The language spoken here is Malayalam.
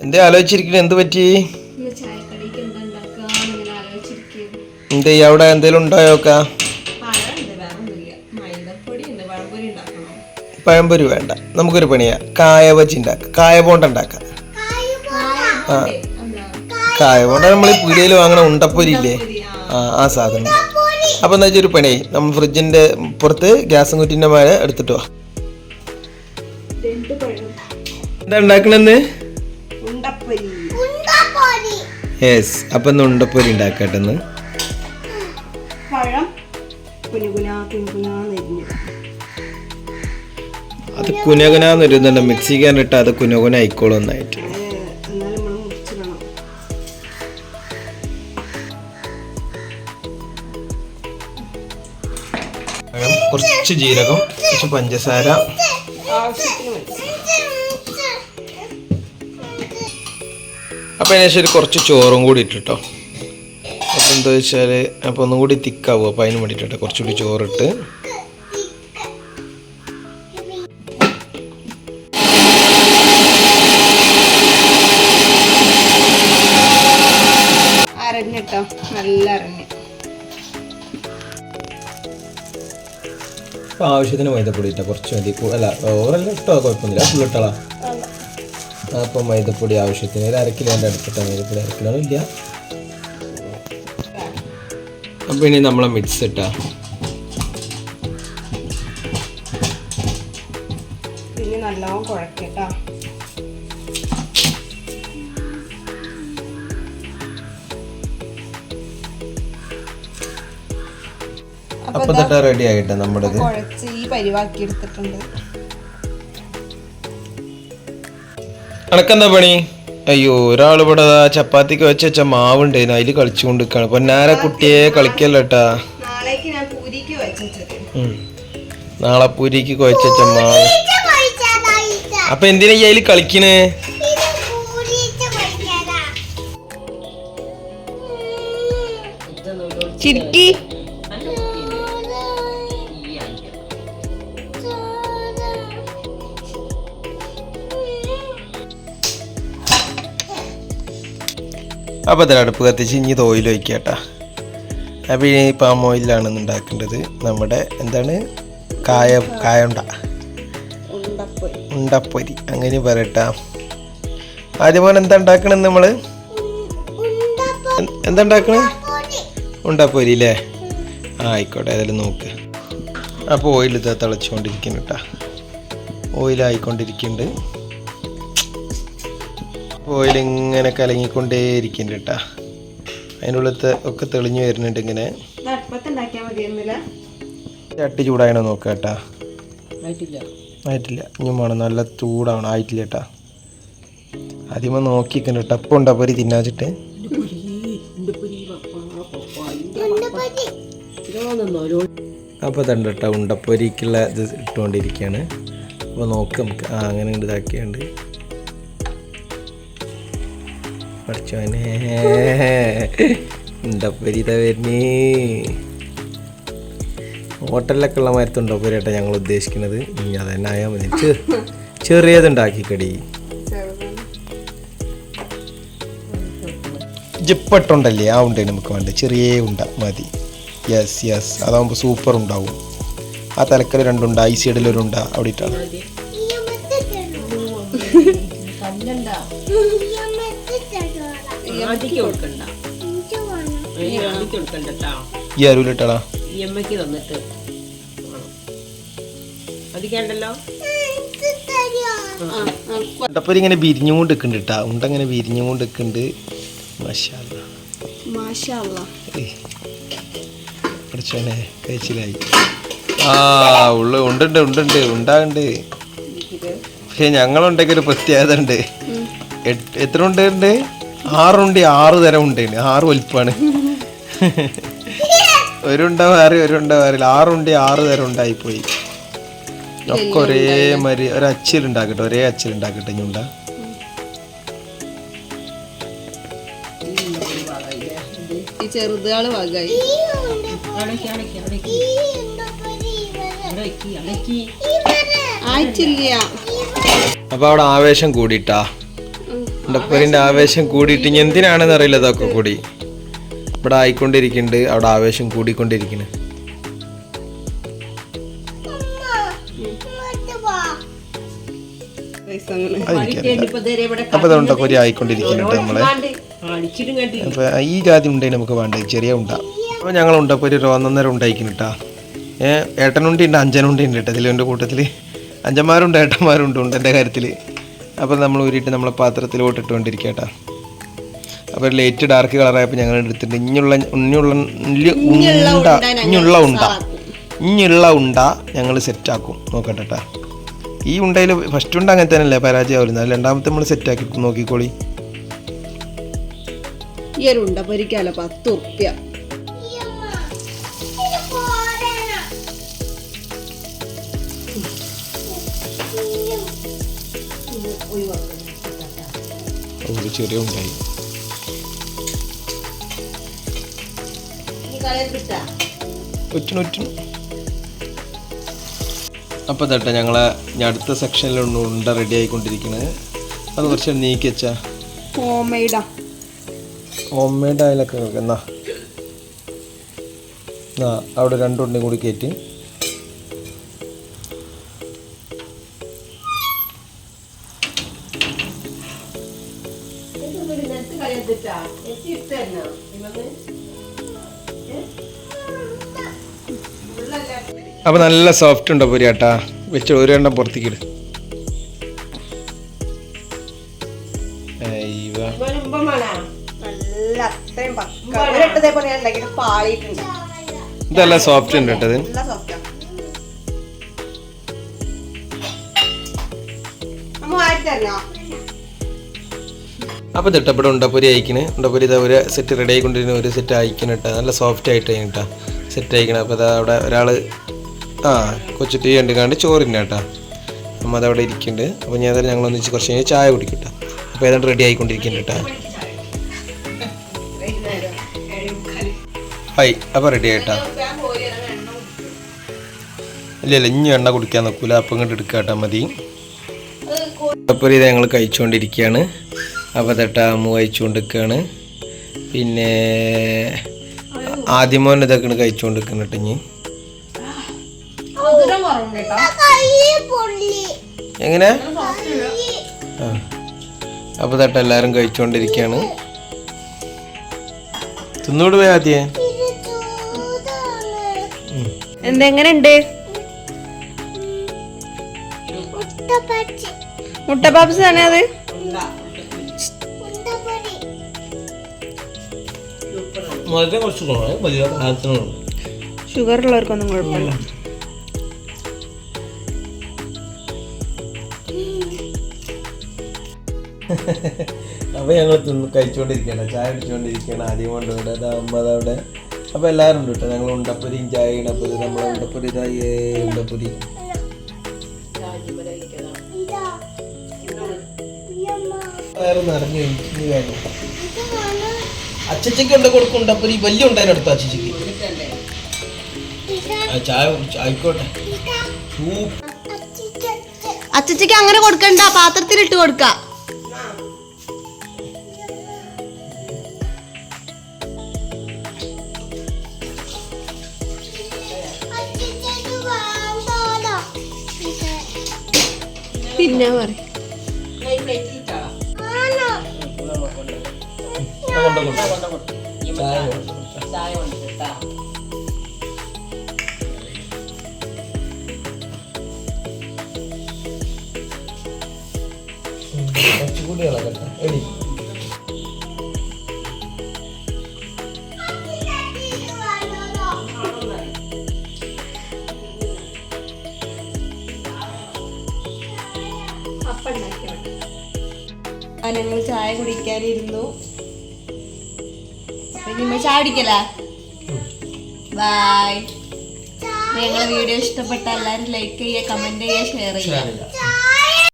എന്തേ ആലോചിച്ചിരിക്കണ? എന്ത് പറ്റി? എന്താ അവിടെ എന്തേലും ഉണ്ടായോക്ക പഴംപൊരി വേണ്ട. നമുക്കൊരു പണിയാ. കായ ബജി ഉണ്ടാക്കാം. കായ ബോണ്ട ഉണ്ടാക്കാം. ആ. കായ ബോണ്ട നമ്മൾ ഈ പീടികയിൽ വാങ്ങണ ഉണ്ടപ്പൊരി ഇല്ലേ? ആ. ആ സാധനം. അപ്പൊ എന്താ വെച്ചാൽ ഒരു പണിയായി നമ്മൾ ഫ്രിഡ്ജിന്റെ പുറത്ത് ഗ്യാസും കുറ്റിന്റെ മഴ എടുത്തിട്ടോ എന്താ ഉണ്ടാക്കണെന്ന് യെസ് അപ്പൊ ഉണ്ടപ്പൊരി പഴം നെരിഞ്ഞത് അത് കുനകുനാന്ന് മിക്സി മിക്സിക്കാനിട്ട് അത് കുനകുന ആയിക്കോളും ഒന്നായിട്ട് പഴം, കുറച്ച് ജീരകം കുറച്ച് പഞ്ചസാര. ആവശ്യത്തിന് മതി അപ്പം അതിന് ശേഷം ഒരു കുറച്ച് ചോറും കൂടി ഇട്ടിട്ടോ. അപ്പം എന്താ വെച്ചാൽ അപ്പം ഒന്നും കൂടി തിക്കാവും. അപ്പം അതിന് വേണ്ടിയിട്ടോ കുറച്ചുകൂടി ചോറിട്ട്. അരഞ്ഞിട്ടോ നല്ല അരഞ്ഞ് ആവശ്യത്തിന് മൈദപ്പൊടി ഇട്ടാ കുറച്ച് മതി. അല്ല ഓറല്ല ഇട്ടോ കുഴപ്പമൊന്നുമില്ല. ഫുൾ ഇട്ടോളാം അപ്പം മൈദപ്പൊടി ആവശ്യത്തിന് ഒരു അര കിലോന്റെ അടുത്തിട്ടാണ് മൈദപ്പൊടി അരക്കിലോ കിലോ ഇല്ല. അപ്പം ഇനി നമ്മളെ മിക്സ് ഇട്ടാ. നല്ലോണം കുഴക്കട്ടോ. അപ്പം തൊട്ട് റെഡി ആയിട്ട് നമ്മുടെ കുഴച്ച് ഈ പരിവാക്കി എടുത്തിട്ടുണ്ട്. അനക്കെന്താ പണി? അയ്യോ ഒരാൾ ഇവിടെ ചപ്പാത്തിക്ക് വെച്ച വെച്ച മാവുണ്ടായിരുന്നു അതിൽ കളിച്ചുകൊണ്ട് നിൽക്കാണ് പൊന്നാര കുട്ടിയെ കളിക്കല്ലോ കേട്ടാ നാളേക്ക് ഞാൻ പൂരിക്ക് വെച്ചത് ഉം. നാളെ പൂരിക്ക് കുഴച്ച മാവ്. അപ്പൊ എന്തിനാ ഈ അതിൽ കളിക്കണ്? ചിരിക്കി അപ്പൊ അതിൽ അടുപ്പ് കത്തിച്ച് ഇനി ഇത് ഓയിൽ കേട്ടോ അപ്പൊ ഇനി പാം ഓയിലാണ് ഉണ്ടാക്കേണ്ടത്. നമ്മുടെ എന്താണ്? കായ കായുണ്ട. ഉണ്ടപ്പൊരി. ഉണ്ടപ്പൊരി. അങ്ങനെ പറയട്ടാ. ആദ്യം പോലെ എന്താ ഉണ്ടാക്കണത് നമ്മൾ എന്ത്- എന്താ ഉണ്ടാക്കണേ ഉണ്ടപ്പൊരി. അല്ലേ ആ ആയിക്കോട്ടെ അതിൽ നോക്ക്. അപ്പോൾ ഓയിൽ ഇത് തിളച്ചുകൊണ്ടിരിക്കുന്നു കേട്ടാ ഓയിലായിക്കൊണ്ടിരിക്കുന്നുണ്ട് ഓയിൽ ഇങ്ങനെ കലങ്ങിക്കൊണ്ടേ ഇരിക്കുന്നുണ്ട് കേട്ടാ അതിനുള്ളത്ത് ഒക്കെ തെളിഞ്ഞു വരുന്നുണ്ട് ഇങ്ങനെ. ചട്ടി ചൂടായണോ നോക്കാം കേട്ടാ ആയിട്ടില്ല. ഇനി വേണം. നല്ല ചൂടാവണം. ആയിട്ടില്ല കേട്ടാ ആദ്യമേ നോക്കിക്കണ്ട കേട്ടോ അപ്പം പൊരി തിന്നാച്ചിട്ട്? അപ്പോൾ തണ്ട് കേട്ടോ ഉണ്ടപ്പൊരിക്കുള്ള ഇത് ഇട്ടുകൊണ്ടിരിക്കുകയാണ് അപ്പോൾ നോക്ക് നമുക്ക്. ആ അങ്ങനെ ഉണ്ട് ഇതാക്കിയുണ്ട്. പഠിച്ചോനെ ഉണ്ടപ്പരിത വരുന്നേ? ഹോട്ടലിലൊക്കെ ഉള്ള മരത്ത് ഞങ്ങൾ ഉദ്ദേശിക്കുന്നത്. ഇനി അത് തന്നെ ആയാൽ മതി ചെറിയതുണ്ടാക്കിക്കടി ജിപ്പട്ടുണ്ടല്ലേ ആ ഉണ്ടേ നമുക്ക് വേണ്ട. ചെറിയ ഉണ്ട മതി. യെസ് യെസ് അതാകുമ്പോൾ സൂപ്പർ ഉണ്ടാവും. ആ തലക്കൽ രണ്ടുണ്ട ഐ സൈഡിൽ ഒരു ഉണ്ട അവിടെ ഇട്ടാണ് ആദ്യക്ക് കൊടുക്കണ്ട. ഈ അരുവിലിട്ടാളാ ഈ അമ്മയ്ക്ക് തന്നിട്ട്. അതിക്കണ്ടല്ലോ ഇങ്ങനെ വിരിഞ്ഞുകൊണ്ട് നിൽക്കുന്നുണ്ട് കേട്ടാ ഉണ്ട ഇങ്ങനെ വിരിഞ്ഞുകൊണ്ട് നിൽക്കുന്നുണ്ട് പഠിച്ചോനെ കഴിച്ചിലായി. ആ ഉള്ള ഉണ്ടുണ്ട് ഉണ്ടുണ്ട് ഉണ്ടാകണ്ട്. പക്ഷെ ഞങ്ങളുണ്ടെങ്കിൽ ഒരു പ്രത്യേകത ഉണ്ട്. എത്ര ഉണ്ട് ആറുണ്ട് ആറ് തരം ഉണ്ട് ആറ് വലിപ്പാണ്. ഒരുണ്ട വേറെ ഒരുണ്ട വേറെ ആറുണ്ട് ആറ് തരം ഉണ്ടായിപ്പോയി. ഒക്കെ ഒരേ മാതിരി ഒരു അച്ചിലുണ്ടാക്കട്ടെ ഒരേ അച്ചിലുണ്ടാക്കട്ടെ ഞുണ്ട അടക്കി അടക്കി അടക്കി. ആയിട്ടില്ല. അപ്പൊ അവിടെ ആവേശം കൂടിയിട്ടാ. ഉണ്ടപ്പൊരിന്റെ ആവേശം കൂടിയിട്ട് ഇനി എന്തിനാണെന്ന് അറിയില്ല ഇതൊക്കെ കൂടി. ഇവിടെ ആയിക്കൊണ്ടിരിക്കുന്നുണ്ട്. അവിടെ ആവേശം കൂടിക്കൊണ്ടിരിക്കുന്നു അപ്പൊ അപ്പൊ ഉണ്ടപ്പൊരി ആയിക്കൊണ്ടിരിക്കുന്നുണ്ട് നമ്മളെ. അപ്പൊ ഈ ജാതി ഉണ്ടേ നമുക്ക് വേണ്ട? ചെറിയ ഉണ്ട. അപ്പൊ ഞങ്ങൾ ഉണ്ടപ്പോ ഒരു ഒന്നൊന്നര ഉണ്ടായിക്കുന്നുട്ടാ ഏഹ് ഏട്ടനുണ്ടി ഉണ്ട് അഞ്ചനുണ്ടി ഉണ്ട് കേട്ടോ ഇതിൽ എന്റെ കൂട്ടത്തിൽ അഞ്ചന്മാരുണ്ട് ഏട്ടന്മാരുണ്ട് എന്റെ കാര്യത്തിൽ അപ്പോൾ നമ്മൾ ഊരിയിട്ട് നമ്മളെ പാത്രത്തിലോട്ട് ഇട്ടുകൊണ്ടിരിക്കട്ടെ അപ്പോൾ ലൈറ്റ് ഡാർക്ക് കളറായപ്പോൾ ഞങ്ങൾ എടുത്തിട്ടുണ്ട്. ഇഞ്ഞുള്ള ഇഞ്ഞുള്ള ഇഞ്ഞ് ഉണ്ട ഇഞ്ഞുള്ള ഉണ്ട. ഇഞ്ഞുള്ള ഉണ്ട ഞങ്ങൾ സെറ്റാക്കും. നോക്കട്ടെ ട്ടാ. ഈ ഉണ്ടയിൽ ഫസ്റ്റ് ഉണ്ട അങ്ങനെ തന്നെയല്ലേ പരാജയമാവില്ല രണ്ടാമത്തെ നമ്മൾ സെറ്റാക്കി നോക്കിക്കോളി. ഈ ഒരു ഉണ്ട പൊരിക്കാലോ? പത്ത് ഉറുപ്യ ചെറിയ ഉണ്ടായി അപ്പൊ അപ്പോൾ തട്ടെ ഞങ്ങളെ അടുത്ത സെക്ഷനിലൊന്നും ഉണ്ട റെഡി ആയിക്കൊണ്ടിരിക്കുന്നത് അത് കുറച്ച് നീക്കി വെച്ചാ. ഹോം മെയ്ഡാ ഹോം മെയ്ഡ് ആയാലൊക്കെ എന്നാ. എന്നാ അവിടെ രണ്ടുണ്ടും കൂടി കയറ്റി അപ്പോൾ നല്ല സോഫ്റ്റ് ഉണ്ടോ പൊരി ചേട്ടാ വെച്ച് ഒരു എണ്ണം പുറത്തേക്ക് ഇട്. ഇതെല്ലാം സോഫ്റ്റ് ഉണ്ട് കേട്ടത് നല്ല സോഫ്റ്റാ അമ്മ ആയിട്ട് തരണോ? അപ്പോൾ തിട്ടപ്പെടെ ഉണ്ടപ്പൊരി അയക്കണ്. ഉണ്ടപ്പൊരി ഇതാ ഒരു സെറ്റ് റെഡി ആയിക്കൊണ്ടിരുന്ന ഒരു സെറ്റ് അയക്കണം കേട്ടോ നല്ല സോഫ്റ്റ് ആയിട്ട് കേട്ടോ സെറ്റ് അയക്കണം അപ്പോൾ അതാ അവിടെ ഒരാൾ ആ കൊച്ചു ടീ കണ്ടുകാണ്ട് ചോറിന് കേട്ടോ. അമ്മ അതവിടെ ഇരിക്കുന്നുണ്ട് അപ്പോൾ ഞാൻ അതായത് ഞങ്ങൾ ഒന്നിച്ച് കുറച്ച് കഴിഞ്ഞ് ചായ കുടിക്കും കേട്ടോ അപ്പോൾ ഏതാണ്ട് റെഡി ആയിക്കൊണ്ടിരിക്കുന്നുണ്ട് ഹായ് അപ്പോൾ റെഡി ആയിട്ടാ. ഇല്ല ഇല്ല ഇനി എണ്ണ കുടിക്കാൻ നോക്കൂല. അപ്പം ഇങ്ങോട്ട് എടുക്കുക കേട്ടോ മതി. അപ്പോൾ ഇത് ഞങ്ങൾ കഴിച്ചുകൊണ്ടിരിക്കുകയാണ് അപ്പോൾ തട്ട അമ്മ കഴിച്ചുകൊണ്ടിരിക്കുകയാണ് പിന്നെ ആദ്യമോൻ ഇതൊക്കെയാണ് കഴിച്ചുകൊണ്ടിരിക്കുന്നുണ്ട് ഇനി. കേട്ടോ എങ്ങനെ? അപ്പൊ തട്ട എല്ലാരും കഴിച്ചോണ്ടിരിക്കാണ്. തിന്നോട് പോയി ആദ്യേ. എന്തെങ്ങനെയുണ്ട്? മുട്ട പാപ്സ് തന്നെ അത്? ഷുഗർ ഉള്ളവർക്കൊന്നും കുഴപ്പമില്ല. അപ്പോൾ ഞങ്ങൾ തിന്ന് കഴിച്ചുകൊണ്ടിരിക്കുകയാണ് ചായ കുടിച്ചുകൊണ്ടിരിക്കുകയാണ് ആദ്യം കൊണ്ടുവിടെ അതാകുമ്പോൾ അവിടെ. അപ്പോൾ എല്ലാവരും ഉണ്ട് കേട്ടോ. ഞങ്ങൾ ഉണ്ടപ്പൊരി ചായ ഇടപ്പൊരി നമ്മൾ ഉണ്ടപ്പൊരി ഇതായി ഉണ്ടപ്പൊരി. വേറെ നിറഞ്ഞു ഇനി വേണം അച്ചച്ചക്ക് ഉണ്ട് കൊടുക്കും ഉണ്ടപ്പൊരി? വലിയ ഉണ്ടായിരുന്നു അടുത്ത അച്ചച്ചക്ക്? ആ, ചായ ആയിക്കോട്ടെ. അച്ചച്ചയ്ക്ക് അങ്ങനെ കൊടുക്കണ്ട. പാത്രത്തിലിട്ട് കൊടുക്ക. പിന്നെ പറ. കൊണ്ട് കൊടുക്കാം ചായ കൊടുക്കാം കുറച്ചുകൂടി ഇളകട്ടെ. എടി. ഞങ്ങൾ ചായ കുടിക്കാനിരുന്നു. നിങ്ങൾ ചായ കുടിക്കല? ബൈ ഞങ്ങളെ വീഡിയോ ഇഷ്ടപ്പെട്ട എല്ലാവരും ലൈക്ക് ചെയ്യുക കമന്റ് ചെയ്യുക ഷെയർ ചെയ്യുക.